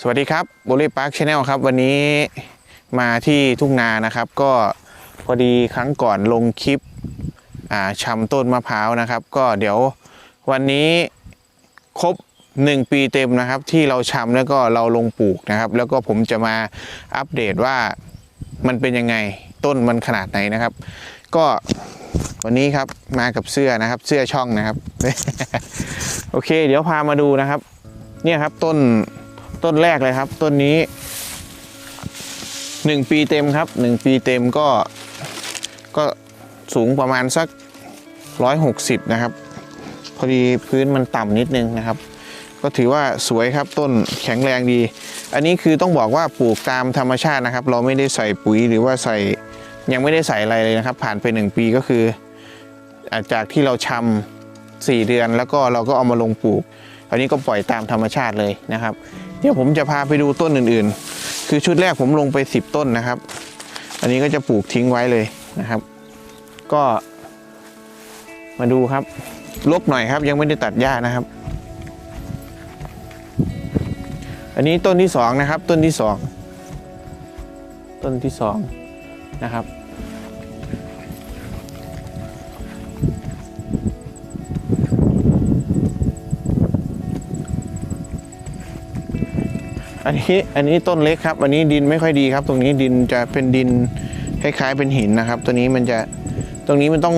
สวัสดีครับบุรีพาร์คชาแนลครับ วันนี้มาที่ทุ่งนานะครับ ก็พอดีครั้งก่อนลงคลิปอ่าชำต้นมะพร้าวนะครับ ก็เดี๋ยววันนี้ครบ 1 ปีเต็มนะครับ ที่เราชำแล้วก็เราลงปลูกนะครับ แล้วก็ผมจะมาอัปเดตว่ามันเป็นยังไงต้นมันขนาดไหนนะครับ ก็วันนี้ครับมากับเสื้อนะครับเสื้อช่องนะครับ โอเค เดี๋ยวพามาดูนะครับ เนี่ยครับต้น ต้นแรกเลยครับ ต้นนี้หนึ่งปีเต็มครับหนึ่งปีเต็มก็ก็สูงประมาณสักร้อยหกสิบนะครับ พอดีพื้นมันต่ำนิดนึงนะครับ ก็ถือว่าสวยครับต้นแข็งแรงดี อันนี้คือต้องบอกว่าปลูกตามธรรมชาตินะครับ เราไม่ได้ใส่ปุ๋ยหรือว่าใส่ยังไม่ได้ใส่อะไรเลยนะครับ ผ่านไปหนึ่งปีก็คือ จากที่เราชำสี่เดือนแล้วก็เราก็เอามาลงปลูกอันนี้ก็ปล่อยตามธรรมชาติเลยนะครับ เดี๋ยวผมจะพาไปดูต้นอื่นๆ คือชุดแรกผมลงไป 10 ต้นนะครับ อันนี้ก็จะปลูกทิ้งไว้เลยนะครับ ก็มาดูครับลกหน่อยครับ ยังไม่ได้ตัดหญ้านะครับ อันนี้ต้นที่สองนะครับ ต้นที่สองต้นที่สองนะครับ อันนี้อันนี้ต้นเล็กครับ อันนี้ดินไม่ค่อยดีครับ ตรงนี้ดินจะเป็นดินคล้ายๆเป็นหินนะครับ ตัวนี้มันจะตรงนี้มันต้อง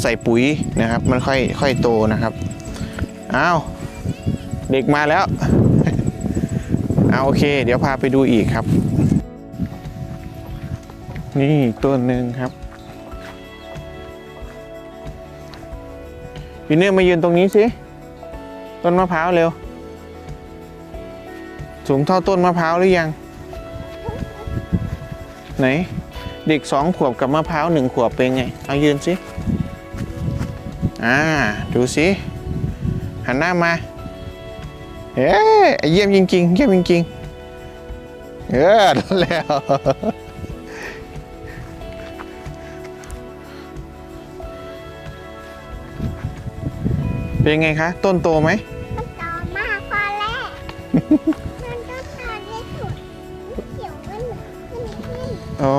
ใส่ปุ๋ยนะครับ มันค่อยค่อยโตนะครับอ้าวเด็กมาแล้วเอาโอเค เดี๋ยวพาไปดูอีกครับ นี่ต้นหนึ่งครับพี่เนื้อมายืนตรงนี้สิต้นมะพร้าวเร็ว สูงเท่าต้นมะพร้าวหรือยัง ไหน เด็กสองขวบกับมะพร้าวหนึ่งขวบเป็นไง เอายืนสิ อ่า ดูสิ หันหน้ามา เอ๊ะเยี่ยมจริง ๆ เยี่ยมจริงๆ เออนั่นแล้วเป็นไงคะ ต้นโตไหมต่อมาพอแล้ว อ๋อ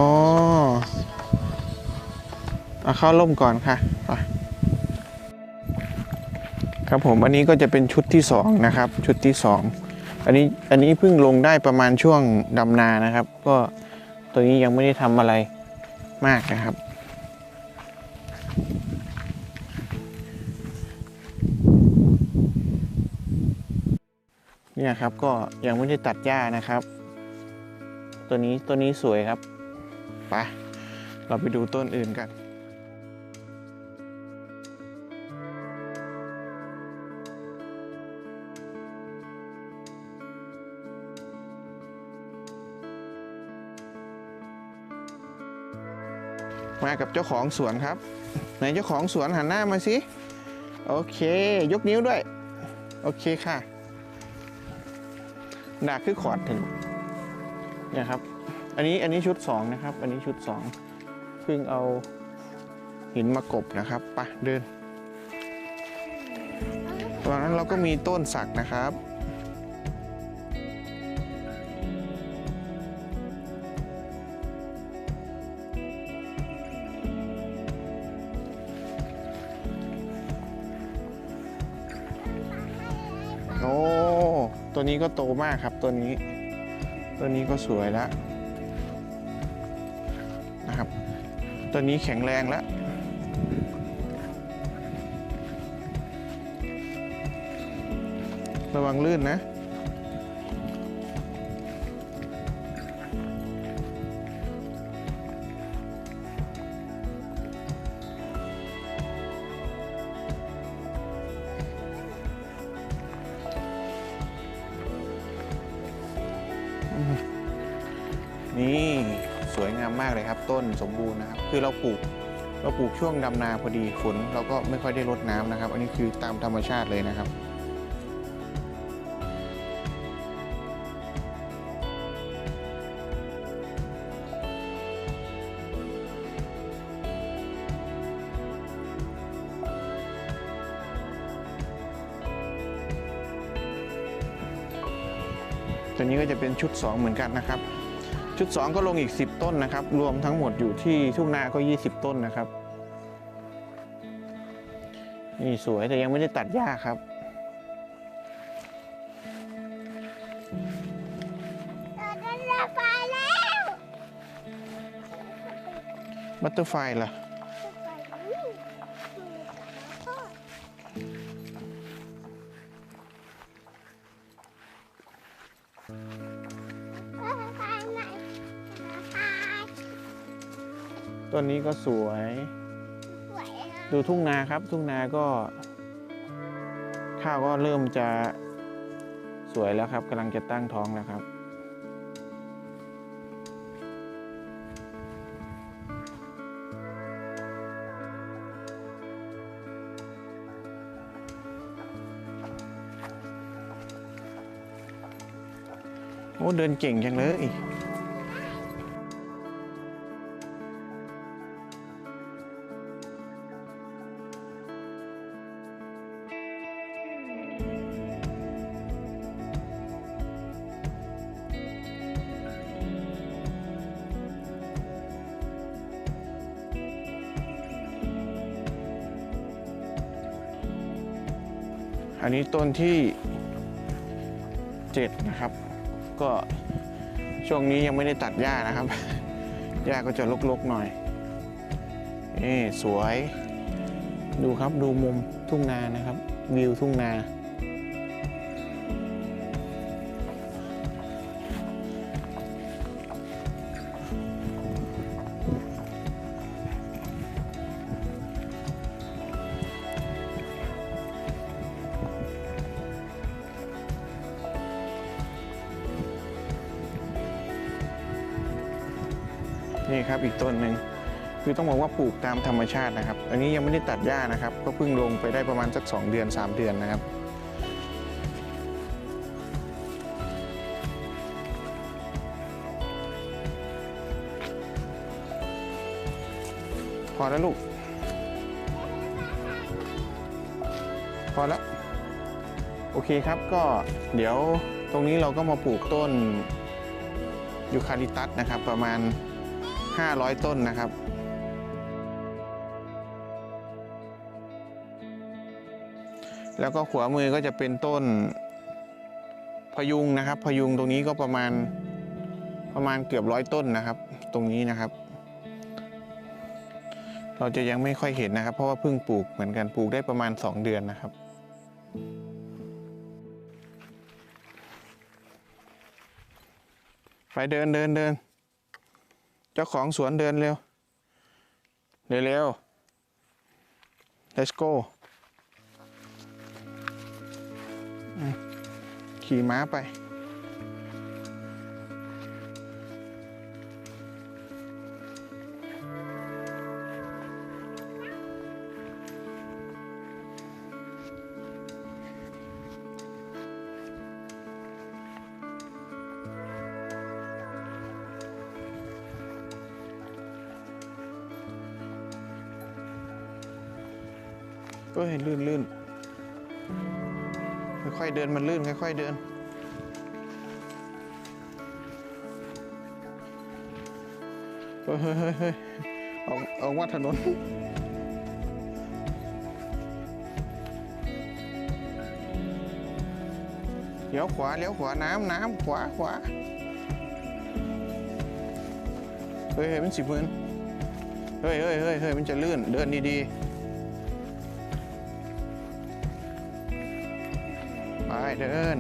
เอาเข้าร่มก่อนค่ะไปครับผมอันนี้ก็จะเป็นชุดที่สองนะครับ ชุดที่สองอันนี้อันนี้เพิ่งลงได้ประมาณช่วงดำนานะครับ ก็ตัวนี้ยังไม่ได้ทำอะไรมากนะครับเนี่ยครับก็ยังไม่ได้ตัดหญ้านะครับ ตัวนี้ตัวนี้สวยครับ ไป เราไปดูต้นอื่นกันมากับเจ้าของสวนครับไหนเจ้าของสวนหันหน้ามาสิ โอเค ยกนิ้วด้วย โอเคค่ะดากคือขอดถึงเนี่ยครับ อันนี้อันนี้ชุดสองนะครับ อันนี้ชุดสองเพิ่งเอาหินมากบนะครับไปะเดินตอนนั้นเราก็มีต้นสักนะครับ โอ้ ตัวนี้ก็โตมากครับตัวนี้ ตัวนี้ก็สวยแล้ว ตอนนี้แข็งแรงแล้ว ระวังลื่นนะ เลยครับ ต้นสมบูรณ์นะครับ คือเราปลูกเราปลูกช่วงดำนาพอดีฝนเราก็ไม่ค่อยได้รดน้ำนะครับ อันนี้คือตามธรรมชาติเลยนะครับตัวนี้ก็จะเป็นชุด 2 เหมือนกันนะครับ ชุด 2 ก็ลงอีก 10 ต้นนะครับ รวมทั้งหมดอยู่ที่ทุ่งนาก็ 20 ต้นนะครับ นี่สวยแต่ยังไม่ได้ตัดหญ้าครับเราจะระบายแล้วบัตเตอร์ไฟล่ะ ต้นนี้ก็สวย สวยนะดูทุ่งนาครับ ทุ่งนาก็ ข้าวก็เริ่มจะสวยแล้วครับกำลังจะตั้งท้องแล้วครับ โอ้เดินเก่งจังเลย นนี้ต้นที่เจ็ดนะครับ ก็ช่วงนี้ยังไม่ได้ตัดหญ้านะครับ หญ้าก็จะลกๆหน่อยนี่สวย ดูครับดูมุมทุ่งนานะครับ วิวทุ่งนา นี่ครับอีกต้นหนึ่งคือต้องบอกว่าปลูกตามธรรมชาตินะครับ อันนี้ยังไม่ได้ตัดหญ้านะครับ ก็เพิ่งลงไปได้ประมาณสัก 2 เดือน 3 เดือนนะครับ พอแล้วลูก พอแล้วโอเคครับก็เดี๋ยวตรงนี้เราก็มาปลูกต้นยูคาลิปตัสนะครับประมาณ 500 ต้นนะครับแล้วก็ขวามือก็จะเป็นต้นพยุงนะครับ พยุงตรงนี้ก็ประมาณประมาณเกือบร้อยต้นนะครับ ตรงนี้นะครับ เราจะยังไม่ค่อยเห็นนะครับ เพราะว่าเพิ่งปลูกเหมือนกันปลูกได้ประมาณ 2 เดือนนะครับ ไปเดินเดินเดิน จ้าของสวนเดินเร็ว เร็วเร็ว let's go ขี่ม้าไป เอ้ยลื่นลื่นค่อยๆเดินมันลื่นค่อยๆเดิน เฮ้ยเฮ้ยเฮ้ยเฮ้ยเอาเอาว่าถนนเลี้ยวขวาเลี้ยวขวาน้ำน้ำขวาขวาเฮ้ยเฮ้ยมันสิบเมือนเฮ้ยเฮ้ยเฮ้ยเฮ้ยมันจะลื่นเดินดีๆ ไปเดิน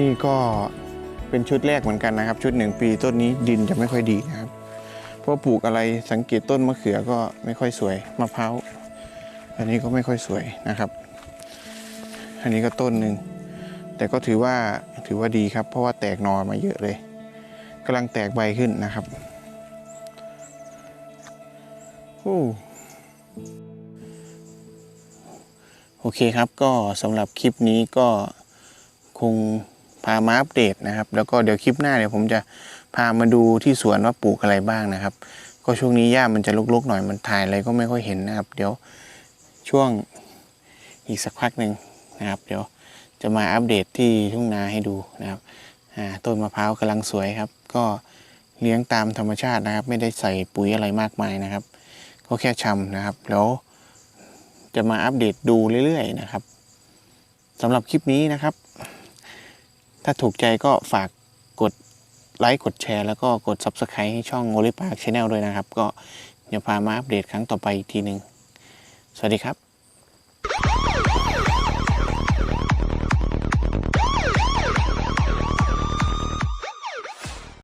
นี่ก็เป็นชุดแรกเหมือนกันนะครับ ชุดหนึ่งปีต้นนี้ดินจะไม่ค่อยดีนะครับ เพราะปลูกอะไรสังเกตต้นมะเขือก็ไม่ค่อยสวยมะพร้าวอันนี้ก็ไม่ค่อยสวยนะครับ อันนี้ก็ต้นหนึ่งแต่ก็ถือว่าถือว่าดีครับ เพราะว่าแตกนอมาเยอะเลยกำลังแตกใบขึ้นนะครับโอ้โอเคครับก็สำหรับคลิปนี้ก็คง พามาอัปเดตนะครับ แล้วก็เดี๋ยวคลิปหน้าเดี๋ยวผมจะพามาดูที่สวนว่าปลูกอะไรบ้างนะครับ ก็ช่วงนี้หญ้ามันจะรกๆหน่อยมันถ่ายอะไรก็ไม่ค่อยเห็นนะครับ เดี๋ยวช่วงอีกสักพักหนึ่งนะครับ เดี๋ยวจะมาอัปเดตที่ทุ่งนาให้ดูนะครับต้นมะพร้าวกำลังสวยครับ ก็เลี้ยงตามธรรมชาตินะครับ ไม่ได้ใส่ปุ๋ยอะไรมากมายนะครับ ก็แค่ชำนะครับ แล้วจะมาอัปเดตดูเรื่อยๆนะครับสำหรับคลิปนี้นะครับ ถ้าถูกใจก็ฝากกดไลค์กดแชร์แล้วก็กด Subscribe ให้ช่องโอลิปาร์คชาแนลด้วยนะครับ ก็เดี๋ยวพามาอัปเดตครั้งต่อไปอีกทีหนึ่งสวัสดีครับ